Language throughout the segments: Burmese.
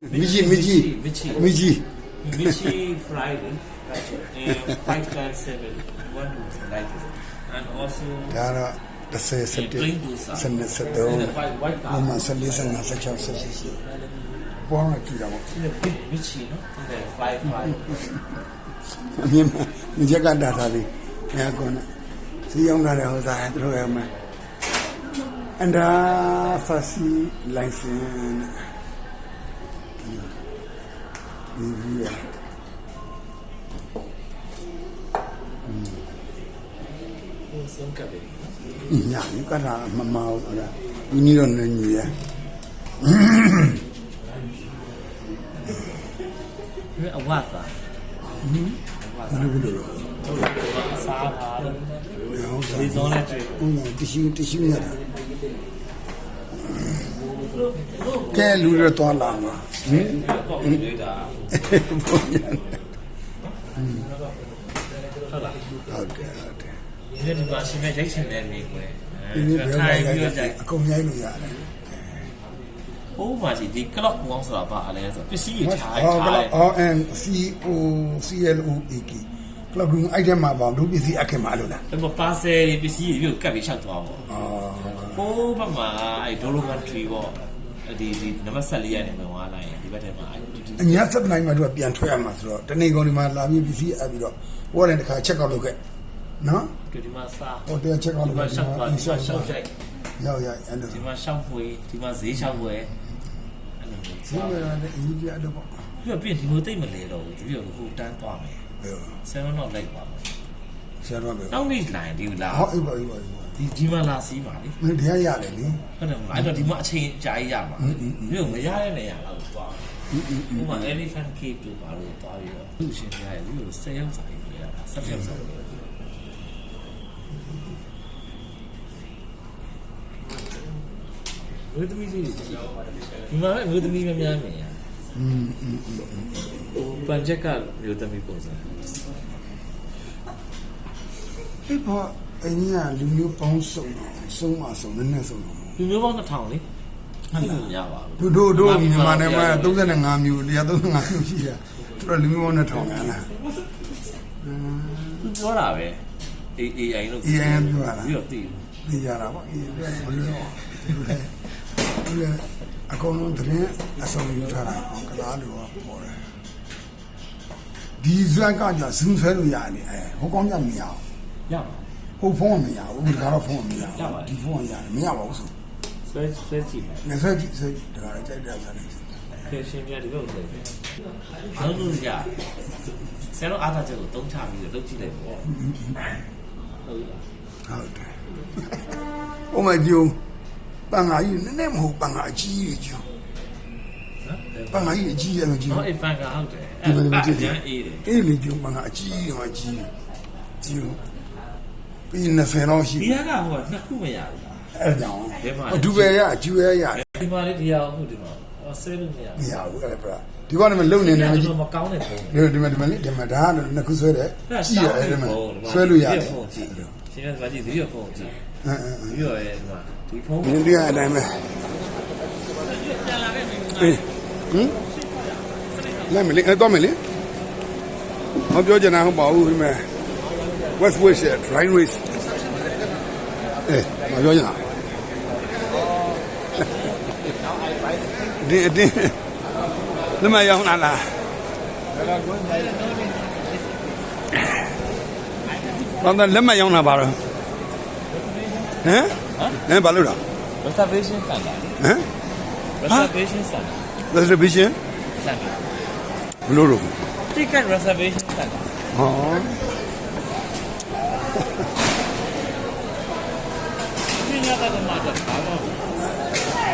Michi, Michi, Michi. Michi. Michi Friday, uh, five times seven, one to like this. And also ဒါကတော့30 17 plain dosa. 73 And the white white ဘုံမှာ card. 14 15 16 17ပေါ်လာကြည့်တာပေါ့ In the big Michi, no? In the five five. အမြင်မှာမြင်ချက်ကတာထားပြီးအဲကောနဲ့စီအောင်တာလ ည်းဟောစားတယ်သူတို့ရဲ့မှာအန်ဒါဖာစီလိုင်စင်ဒီဒီရ Some cabin. ညာဒီကတာမမအောင်အဲ့ဒါဒီနည်းတော့လည်းညီရ A what? ဘာလို့လဲလို့ Saba. ဟုတ်စား This on it. ဟုတ်တရှိတရှိရတာ ကဲလူတွေတော့လာမှာဟင် Copy data. ဟုတ်ကဲ့ဟုတ်လားဟုတ်တယ်ဟုတ်တယ်ဒီဒီမှာရှင်မဲ့ရိုက်ချင်တဲ့နေကွယ်ဒီနေ့ဘယ်ထိုလိုင်ရိုက်ပြီးတော့ရိုက်အကုန်ရိုက်လို့ရတယ်ဟိုးမှာရှိဒီ clock ကောင်းဆိုတာဘာလဲဆိုပစ္စည်းတွေထားအော်ကထားလတယ်အော် N C O C L O A K ကလပ်ကူအိုက်တက်မှာပေါ့လူပစ္စည်းအခင်မှာလို့လားအဲ့မပါဆယ်ပစ္စည်းတွေပြုတ်ကတ်ပြီးရှောက်သွားပေါ့အော်ဟိုးဘက်မှာအဲ့ဒိုလိုမန်ထရီပေါ့ ဒီဒီနံပါတ်14ရနေမှာသွားလိုက်ရင်ဒီဘက်ထဲမှာအဲ့ဒီဒီအညာဆက်နိုင်မှတော့ပြန်ထွက်ရမှာဆိုတော့တနေ့ကုန်ဒီမှာလာပြီးပစ္စည်းအပ်ပြီးတော့ဝေါ်တယ်တခါချက်ကောက်လုပ်ခဲ့နော်ဒီမှာစားဟိုတရားချက်ကောက်ဒီလုပ်မှာခဲ့ရှောက်သွားဒီမှာရှောက်ကြိုက်ရောက်ရအဲ့လိုဒီမှာရှောက်ဖွေဒီမှာဈေးရှောက်ဖွေအဲ့လိုမျိုးဆင်းရတဲ့အယူပြတော့ပေါ့ပြီးတော့ပြင်ဒီလိုသိမ့်မလဲတော့ဘူးဒီလိုဟိုတန်းသွားမယ်ဆယ်တော့လိုက်ပါမယ်ဆရာတော်ပဲနောက်နေ့လိုင်းဒီလာဟောအေးပါအေးပါအေးပါ ဒီဒီမှာလာစီးပါလေ မင်းတရားရတယ်လေ ဟုတ်တယ်မလားအဲ့တော့ဒီမှာအချိန်ကြာကြီးရမှာဒီလိုမရတဲ့နေရာတော့သွားဥပမာ elephant cave တို့ပါလို့သွားပြီးတော့သူ့ရှင်ပြရတယ်ဒီလိုဆက်ရောက်စားနေရတာဆက်ရောက်စားနေဝေသမီးလေးတွေကြည့်ဒီမှာလည်းဝေသမီးများများမြင်ရ อืมอืม ဟိုပန်ချက်ကဝေသမီးပုံစံ အေးပေါ့ အင်းကြီးကလူမျိုးပေါင်းစုံတော့စုံမစုံနည်းနည်းစုံတော့လူမျိုးပေါင်း2000လေဟုတ်လားမရပါဘူးတို့တို့တို့မြန်မာနိုင်ငံမှာ35မျိုး135မျိုးရှိတာသူတို့လူမျိုးပေါင်းနဲ့ထောင်ရလားသူပြောတာပဲ AI လို့ AI ပြောတာပြီးတော့သိတယ်သိကြတာပေါ့အေးပြမလို့သူလည်းသူလည်းအကုန်လုံးတရင်အစုံယူထားတာအောင်ကလားလို့ပေါ်တယ်ဒီဇွဲကကြဇွန်းဆွဲလို့ရတယ်အဲဟိုကောင်းကြမရအောင်ရပါ ဟိုဖုန်းကမရဘူးဒါကတော့ဖုန်းကမရဘူးဒီဖုန်းကရတယ်မရပါဘူးဆိုဆွဲဆွဲကြည့်မယ်ငါဆက်ကြည့်ဆက်ဒါကတော့ကြိုက်တယ်ဆိုတယ်ခေရှင်ပြဒီဘက်ကိုလိုက်တယ်လုံးလို့ရဆယ်တော့အားသာချက်ကိုတုံးချပြီးတော့လုပ်ကြည့်လိုက်ပေါ့ဟုတ်လားဟုတ်တယ်။အိုမဂျူပန်ငါကြီးနည်းနည်းမဟုတ်ပန်ငါအကြီးကြီးကျူနော်ပန်ငါကြီးအကြီးရမကျူဟောအဖန်ကဟုတ်တယ်အဲ့ဒါကြမ်းအေးတယ်အေးလေကျူပန်ငါအကြီးရမကြီးကျူ ပြီး20လောက်ရှိဒီကကဟိုကနှစ်ခုမရဘူးလားအဲ့ကြောင့်ဘယ်မှာဒူပဲရကျူရရဒီမှာလေဒီဟာဟုတ်ဒီမှာဟောဆဲလို့မရမရဘူးအဲ့ဒါဒီကောင်ကလုံနေနေမကြီးမကောင်းတဲ့ပုံဒီဒီမှာဒီမှာဒီမှာဒါကနှစ်ခုဆွဲတယ်ကြည့်ရတယ်ဒီမှာဆွဲလို့ရတယ်ဖုန်းကြည့်ရှင်ကဒီဒီရဖုန်းကြည့်အင်းအင်းဒီရရဲ့ဒီမှာဒီဖုန်းဒီဒီအတိုင်းပဲအေးဟမ်လာမလေးအဲ့တော့မလေးမပြောချင်တာဟုတ်ပါဘူးဒီမဲ့ West Wish Dry Race အေးမပြောချင်တာဒီဒီလက်မရောက်လာလားဘာသာလက်မရောက်လာပါတော့ဟမ်ဟမ်ဘာလို့လဲ reservation center ဟမ် reservation center reservation center ဘလို့လို့ ticket reservation center ဟော ဒီညကတော့မှာတော့ဘာမှမ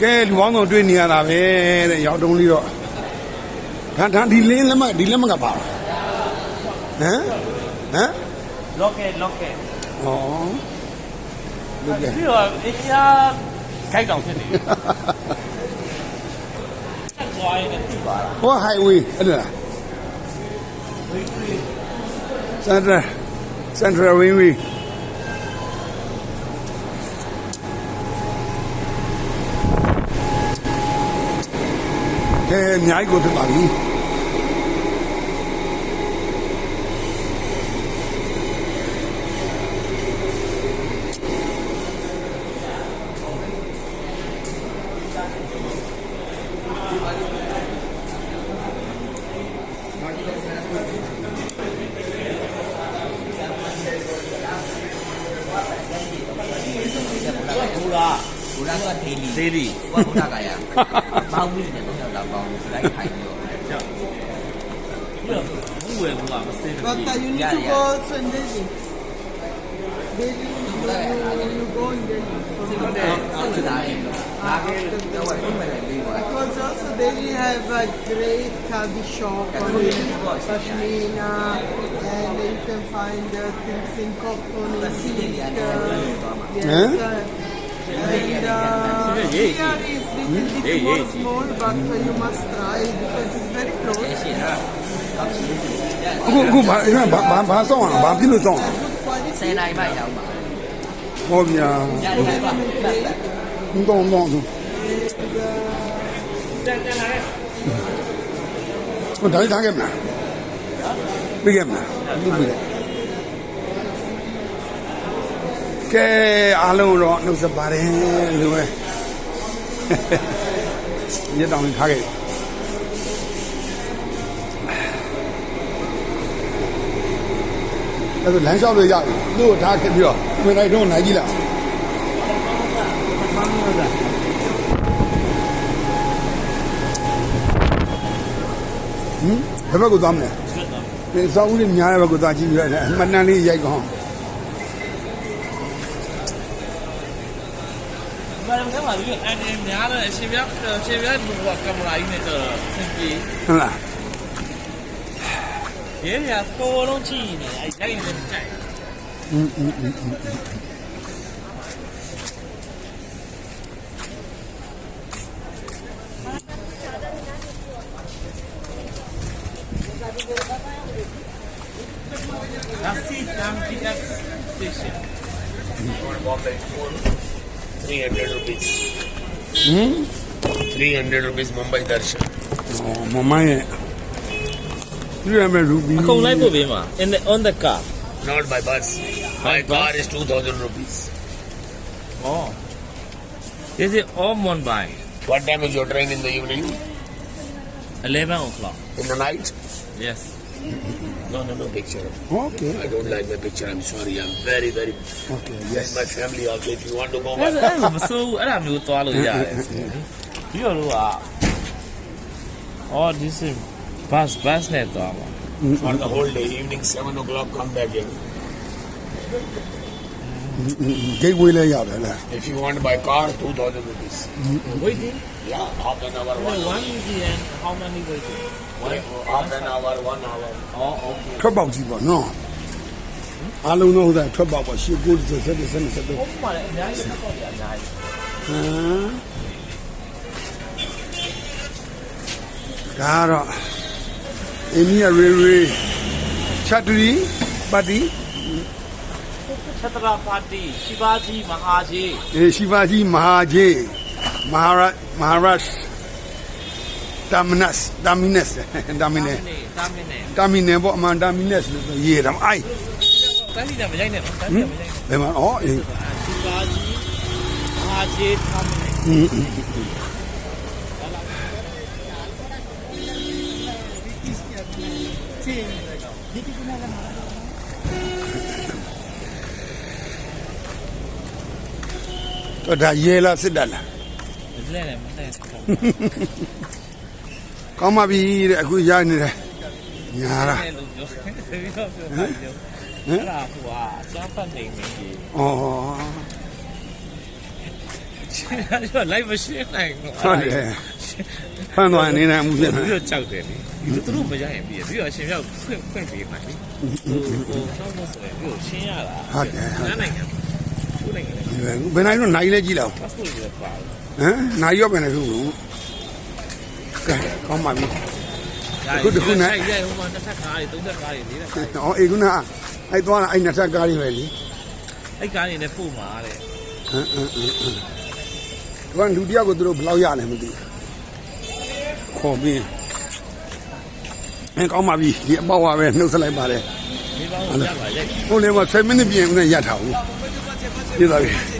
ကဲလူပေါင်းတော့တွေ့နေရတာပဲတဲ့ရောက်တုံးလေးတော့ဒါဒါဒီလင်းလက်မဒီလက်မကပါဟမ်ဟမ် locket locket ဟောလုကဲပြီးတော့အေးရခိုက်တောင်ဖြစ်နေတယ်ဆက်သွားရင်ပြပါလားဟော highway အဲ့ဒါ Central Central လား ဘူရာကဒေလီ သေးလီ ဘုရားကရမောင်ကြီးနဲ့တော့တော့ပေါင်းလိုက်ထိုင်ပြီးတော့ ပြီးတော့ဘူးဝယ်ဘူးကမစင်းဘူး But uh, you need Yeah, to yeah. go also in Delhi. Delhi, you, you go in Delhi. ဟုတ်တယ်ဆက်လာရင်လာခဲ့တော့ဘယ်မှာလဲပြီးသွား Because also Delhi have a great khadi shop on Pashmina and you can find uh, things in cotton and silk. Uh, yes, uh, and uh, here is little bit more small but uh, you must try because it's very close. ရှင်းလားကောင်းစီအခုအခုဘာအဲ့ဒါဘာဘာဘာစောင့်အောင်ဘာဖြစ်လို့စောင့်အောင် Good quality. ဆယ်နိုင်မှရောက်ပါဟောဗျာရတယ်ပါဘုံတော့တော့သူဟိုဒါလေးထားခဲ့မလားပြီးခဲ့မလားပြီးပြီ ကဲအားလုံးတော့နှုတ်ဆက်ပါတယ်လို့ပဲညတောင်ထားခဲ့အဲ့ဒါလမ်းလျှောက်လို့ရပြီသူ့ကိုထားခဲ့ပြီးတော့ဝင်လိုက်တော့နိုင်ကြည့်လားဟမ်ဘယ်ဘက်ကိုသွားမလဲဒီစောက်ဦးလေးများတဲ့ဘက်ကိုသွားကြည့်ပြီးတော့အမှတ်တမ်းလေးရိုက်ကောင်း ဘာလဲမလဲပြီးအန်ဒီများတယ်အရှင်ပြအရှင်ပြဘူကကင်မရာကြီးနဲ့တော့စင်ပြေ ဟုတ်လား ရဲရကိုလုံးကြည့်နေအဲရိုက်နေကြိုက် อืมอืมอืมอืม ဒါစီတမ်ပီအက်စတေးရှင်း Bombay Full 300 rupees. ဟမ်300 rupees Mumbai Darshan. မမရဲ့ပြရမယ်ရူဘီအကုန်လိုက်ပို့ပေးမှာ in the on the car Not by bus. My By car bus? is 2000 rupees. oh is it all Mumbai What time is your train in the evening? 11 o'clock In the night? yes No, no, no picture. Okay. I don't like my picture. I'm sorry. I'm very, very. Okay. Yes. My family also. If you want to go. So, I am you to all You are. Oh, uh, this is bus, bus net. Uh, For the whole day, evening, seven o'clock, come back here. Mm, mm, mm. Gateway layout. If you want to buy car, two thousand rupees. Wait. Yeah, half an hour, one one hour. easy and how many waiting one Half an hour, one hour. oh okay ထွက်ပေါက်ကြီးပေါ့နော်အားလုံးတော့ဟို that ထွက်ပေါက်ပေါ့ရှေ့ကိုစစစစစစဟုတ်ပါလေအများကြီးတော့ပြအများကြီးဟမ်ဒါတော့အိန္ဒိယရေရေချက်တူရီပါတီချက်တရာပါတီရှိပါကြီးမဟာကြီးအေရှိပါကြီးမဟာကြီး မဟာရမဟာရတ်တာမနတ်တာမီနက်တာမီနက်တာမင်းနဲ့တာမီနယ်ပေါ့အမှန်တာမီနက်လို့ရေးတယ်အိုင်တန်းစီတယ်မရိုက်နဲ့နော်တန်းစီတယ်မရိုက်နဲ့ဘယ်မှာဩအေးရှိပါကြီးမဟာကြီးတာမင်းနဲ့อืมတော့ဒါရဲလားစစ်တပ်လား ဒီလဲနဲ့မတဲ့ကောင်းပါပြီတဲ့အခုရနေတယ်ညာလားအဲ့လိုပြောပြီးတော့ပြောတာပြောအဲ့ဒါဟိုဟာစမ်းဖတ်နေနေကြီးဩအဲ့ဒါလိုက်မရှင်းနိုင်ဘူးဟုတ်တယ်ဖန်သွားနေနေမှုဖြစ်နေပြီးတော့ကြောက်တယ်လေသူတို့မရရင်ပြီးပြီးတော့အရှင်ရောက်ဖွင့်ဖွင့်ပေးမှလေဟိုဟိုတော့မဆိုရင်ပြီးတော့ရှင်းရတာဟုတ်တယ်ဟုတ်နားနိုင်ငံသူ့နိုင်ငံနဲ့တယ်ဘယ်နိုင်တော့နိုင်လဲကြည့်လောက် passport တွေပါ ဟမ်နိုင်ရောပဲနေခုကဲကောင်းပါပြီအခုတစ်ခုနဲ့ရိုက်ရိုက်ဟိုမှာတစ်ထပ်ကားတွေသုံးထပ်ကားတွေလေးထပ်ကားတွေဩအေကုနာအဲ့သွားအဲ့နှစ်ထပ်ကားတွေပဲလीအဲ့ကားတွေနဲ့ပို့မှာတဲ့ဟမ်ဟမ်ဟမ်ဟမ်ဒီကလူတယောက်ကိုသူတို့ဘယ်လောက်ရလဲမသိဘူးခေါ်ပြီးအဲကောင်းပါပြီဒီအပေါက်ပါပဲနှုတ်ဆက်လိုက်ပါတယ်ဒီပေါင်းကိုရပါရိုက်ဟိုလေမှာ10မိနစ်ပြင်ဦးနဲ့ရထားဘူးပြပါပြီ